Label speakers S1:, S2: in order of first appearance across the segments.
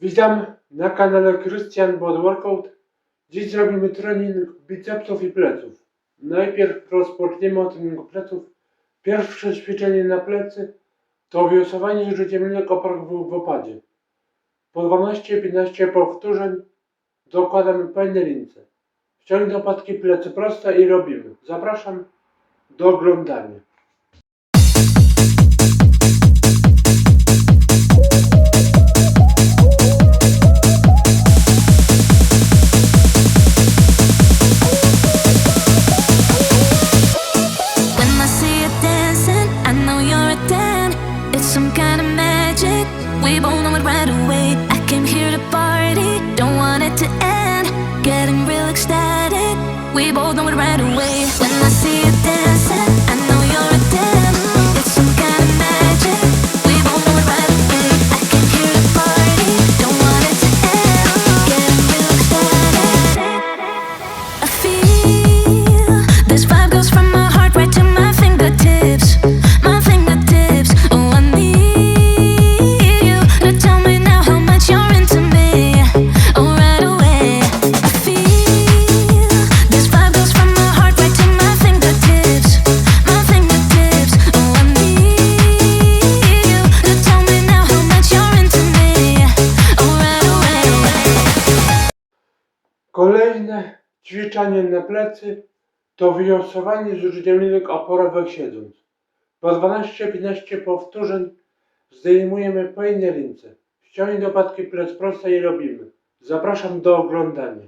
S1: Witam na kanale Christian Workout. Dziś zrobimy trening bicepsów i pleców. Najpierw rozpoczniemy od treningu pleców. Pierwsze ćwiczenie na plecy to wirusowanie z użyciem lekko w opadzie. Po 12-15 powtórzeń dokładamy pełne lince. Ściągnij do opadki plecy proste i robimy. Zapraszam do oglądania.
S2: right away. I came here to party, don't want it to end. Getting real ecstatic, we both know it right away.
S1: Kolejne ćwiczenie na plecy to wyjąsowanie z uczniowidek oporowych siedząc. Po 12-15 powtórzeń zdejmujemy po jednej lince. Ściągnij do płatki plec proste i robimy. Zapraszam do oglądania.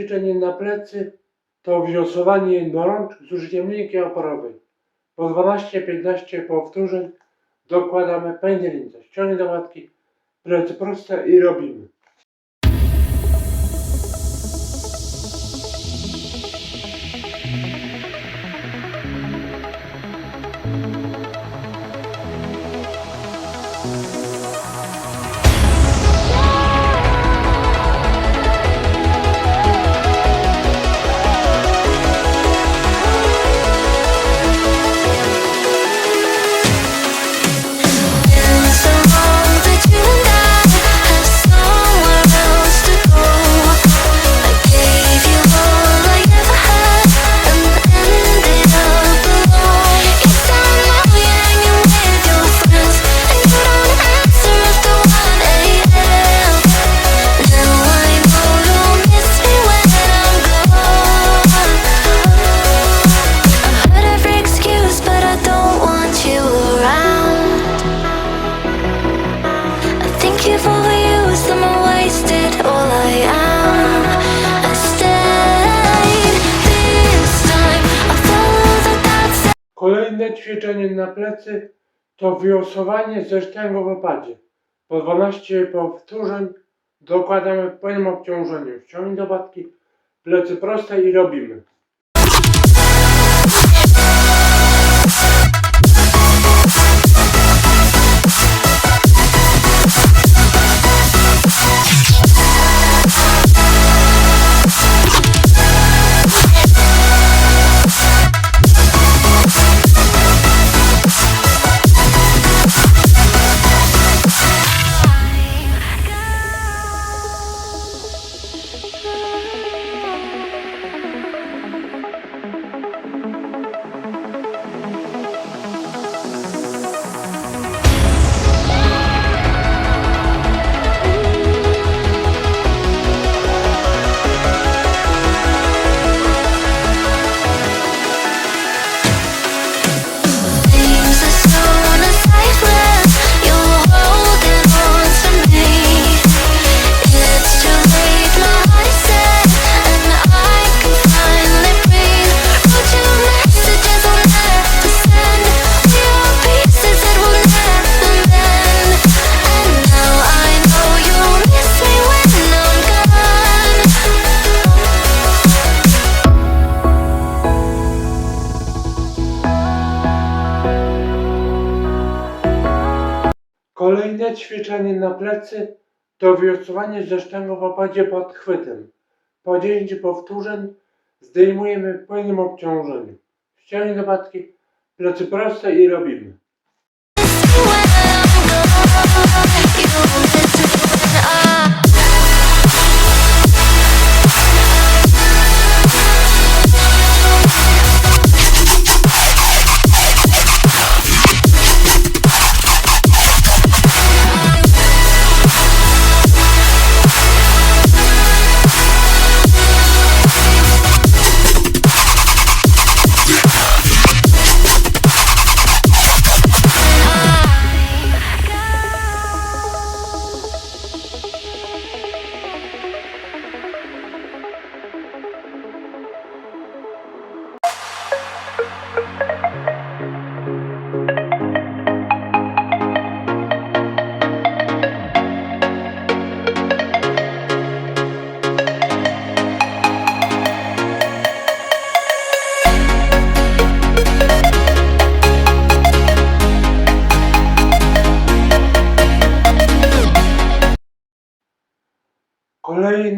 S1: ćwiczenie na plecy to wziosowanie jednorączki z użyciem linki oporowej. Po 12-15 powtórzeń dokładamy pędzelnicę, ściągnie do matki, plecy proste i robimy.
S2: to
S1: wirusowanie ze sztęgu wypadzie. Po 12 powtórzeń dokładamy pełnym obciążeniem. Ściągnij do batki, plecy proste i robimy. Kolejne ćwiczenie na plecy to wiosłowanie ze w opadzie pod chwytem. Po 10 powtórzeń zdejmujemy w pełnym obciążeniu. Ściągnij dopadki, plecy proste i robimy.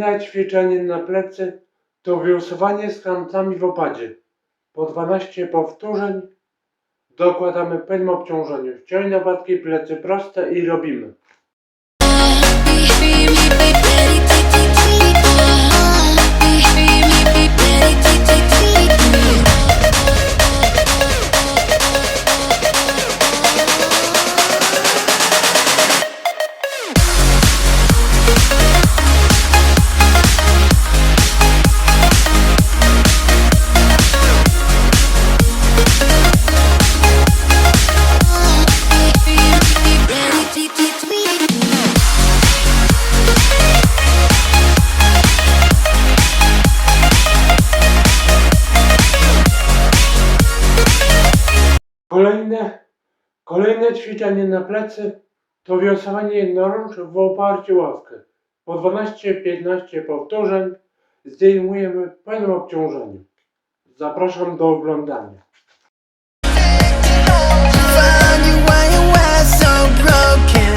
S1: Kolejne ćwiczenie na plecy to wiosłowanie z kantami w opadzie. Po 12 powtórzeń dokładamy pełnym obciążeniu. Ściągnij dopadki, plecy proste i robimy. Kolejne ćwiczenie na plecy to wiosłowanie jednorącz w oparciu ławkę. Po 12-15 powtórzeń zdejmujemy w pełnym obciążeniu. Zapraszam do oglądania.
S3: Find were so broken.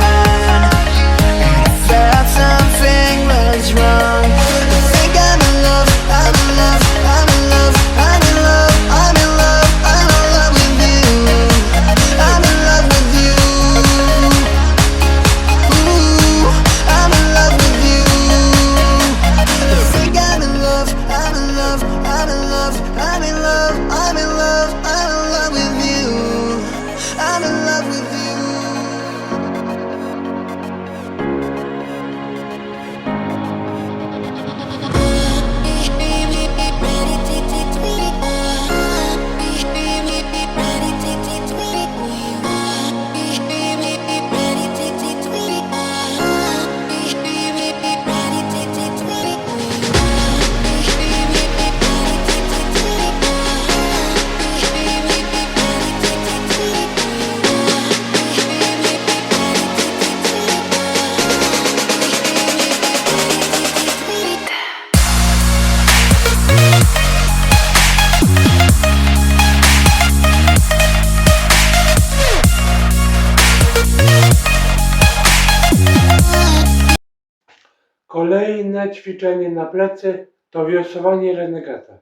S1: Kolejne ćwiczenie na plecy to wiosłowanie renegata.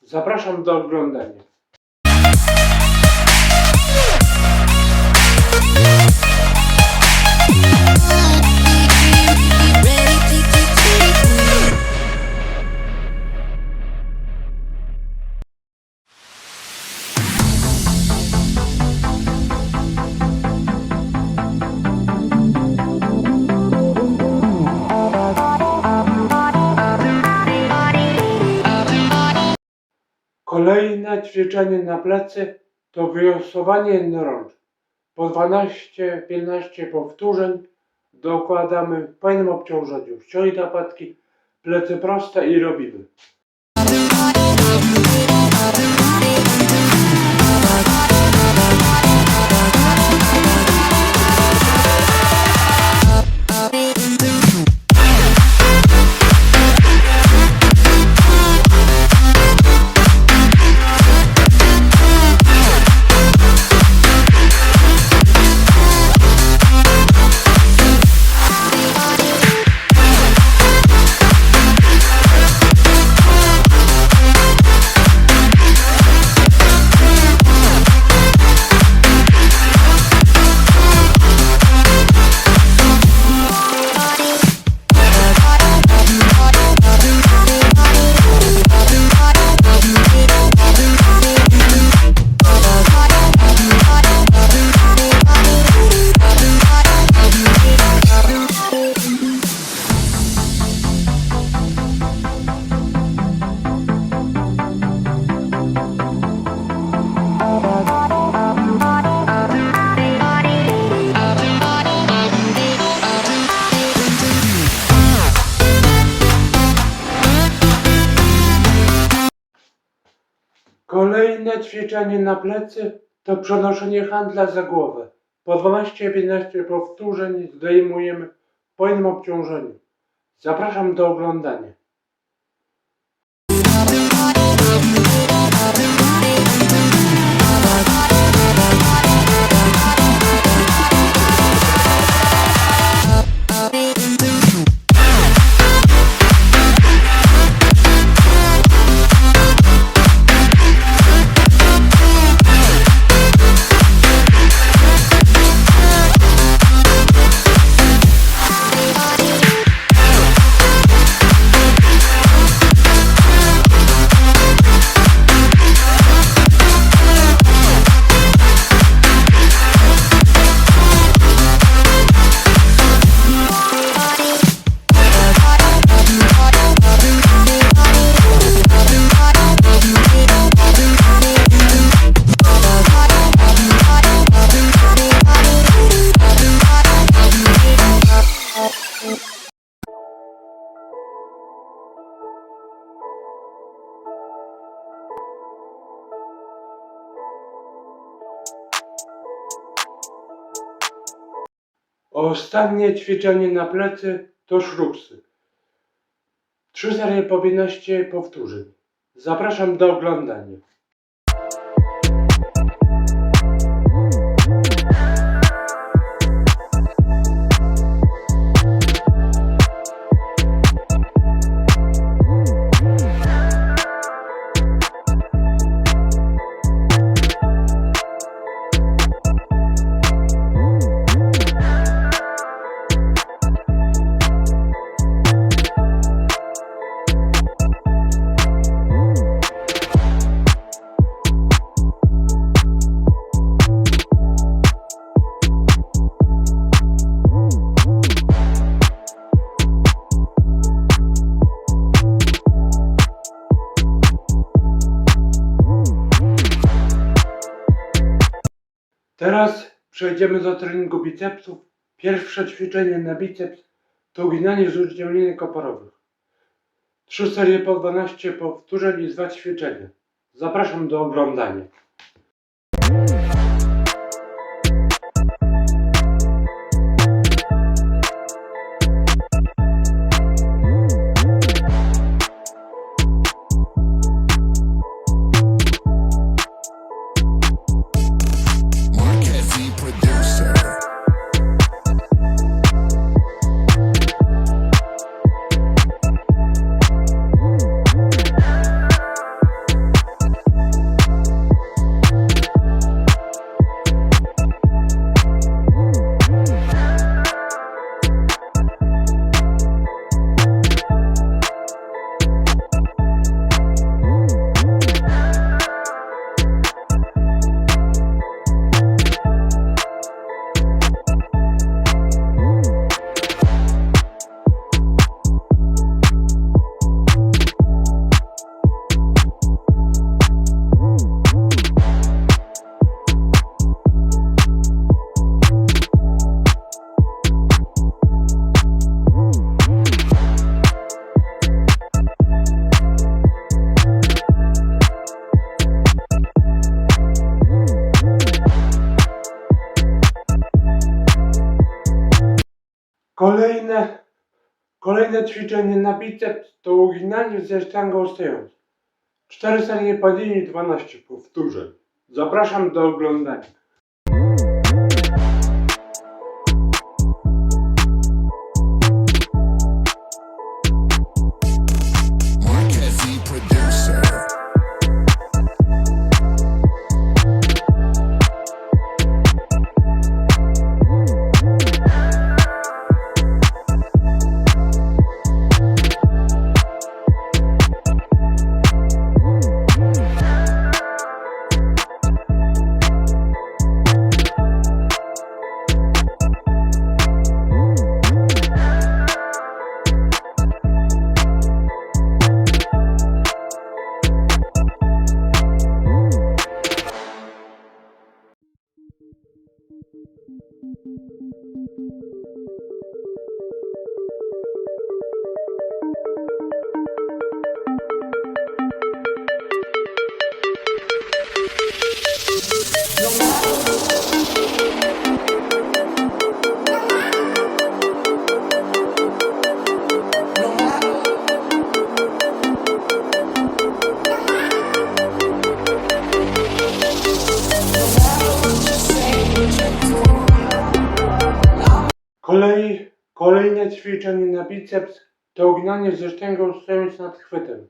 S1: Zapraszam do oglądania. Kolejne ćwiczenie na plecy to wiosłowanie jednorącz. Po 12-15 powtórzeń dokładamy w pełnym obciążeniu. Ściągnij zapadki, plecy proste i robimy. Ćwiczenie na plecy to przenoszenie handla za głowę. Po 12-15 powtórzeń zdejmujemy po jednym obciążeniu. Zapraszam do oglądania. Ostatnie ćwiczenie na plecy to szruksy. Trzy serie po 15 powtórzeń. Zapraszam do oglądania. Przejdziemy do treningu bicepsów. Pierwsze ćwiczenie na biceps to uginanie z użyciem linek oporowych. Trzy serie po 12 powtórzeń i dwa ćwiczenia. Zapraszam do oglądania. Kolejne ćwiczenie na biceps to uginanie ze sztangą stojącą. 4 serie po dzień i 12 powtórzeń. Zapraszam do oglądania. Thank you. ze sztęgą stojąc nad chwytem.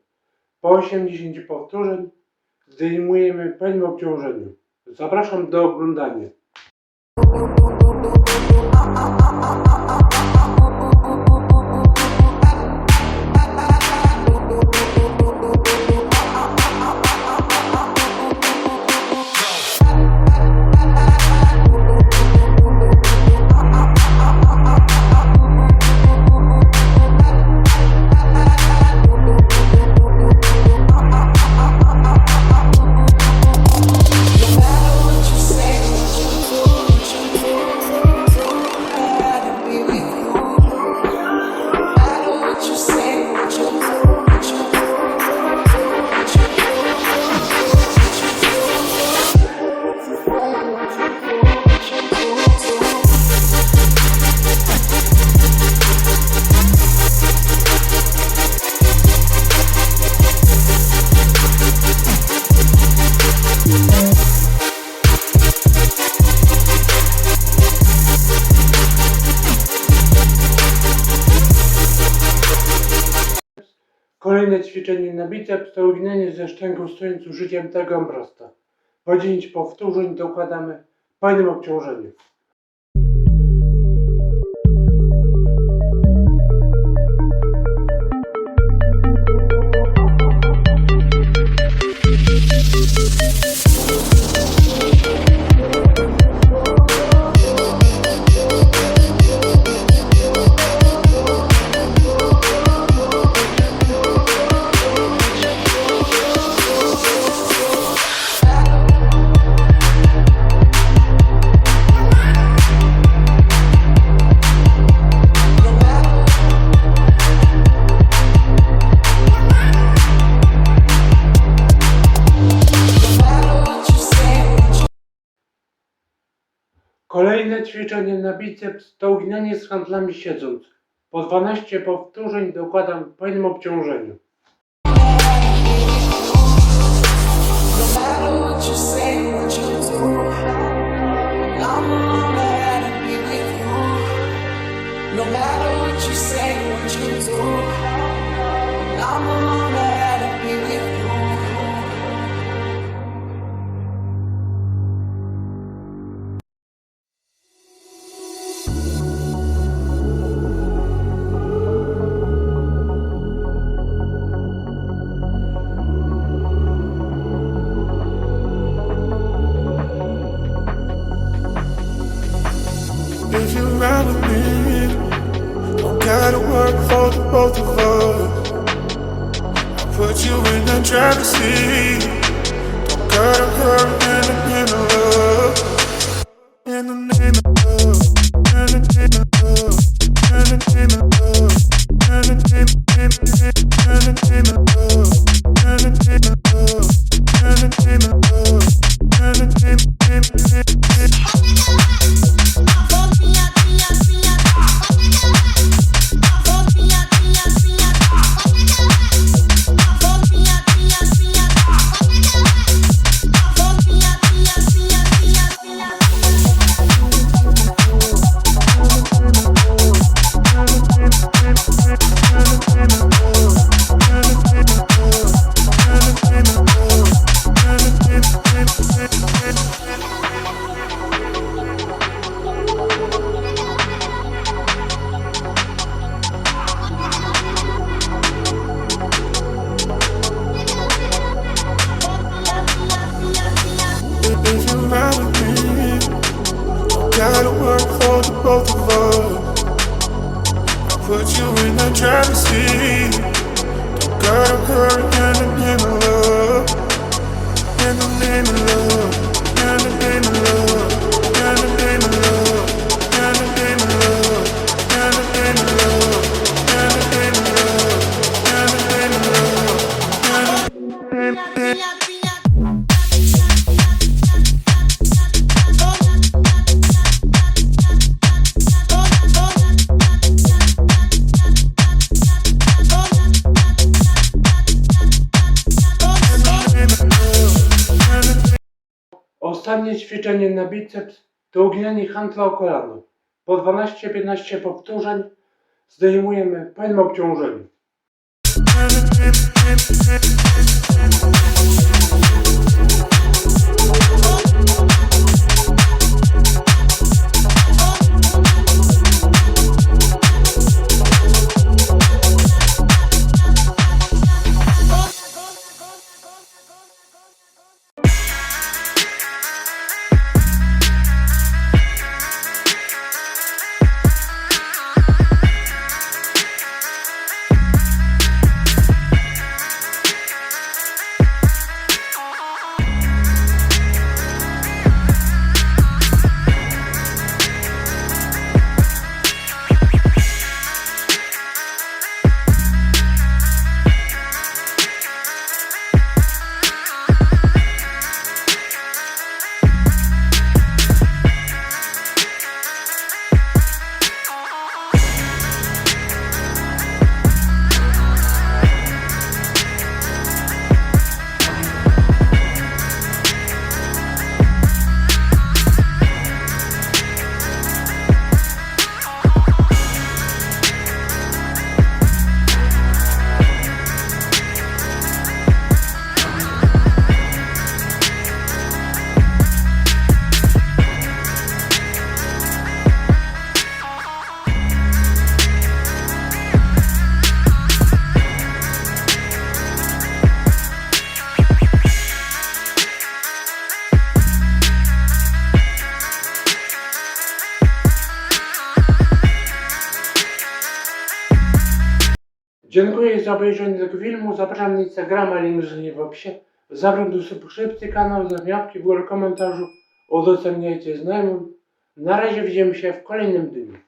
S1: Po 80 powtórzeń zdejmujemy pełnym obciążeniu. Zapraszam do oglądania. na biceps to ugnienie ze szczęką stojąc użyciem targą prosto. Po 10 powtórzeń dokładamy w pełnym obciążeniu. Thank na biceps to uginanie z handlami siedząc. Po 12 powtórzeń dokładam w pełnym obciążeniu.
S4: No matter what you say, what you do
S1: ćwiczenie na biceps to uginanie handla o kolano. Po 12-15 powtórzeń zdejmujemy pełne obciążenie. Dziękuję za obejrzenie tego filmu. Zapraszam na Instagrama, link w opisie. Zapraszam do subskrypcji kanału, za łapki w górę komentarzu. Udostępniajcie znajomym. Na razie widzimy się w kolejnym dniu.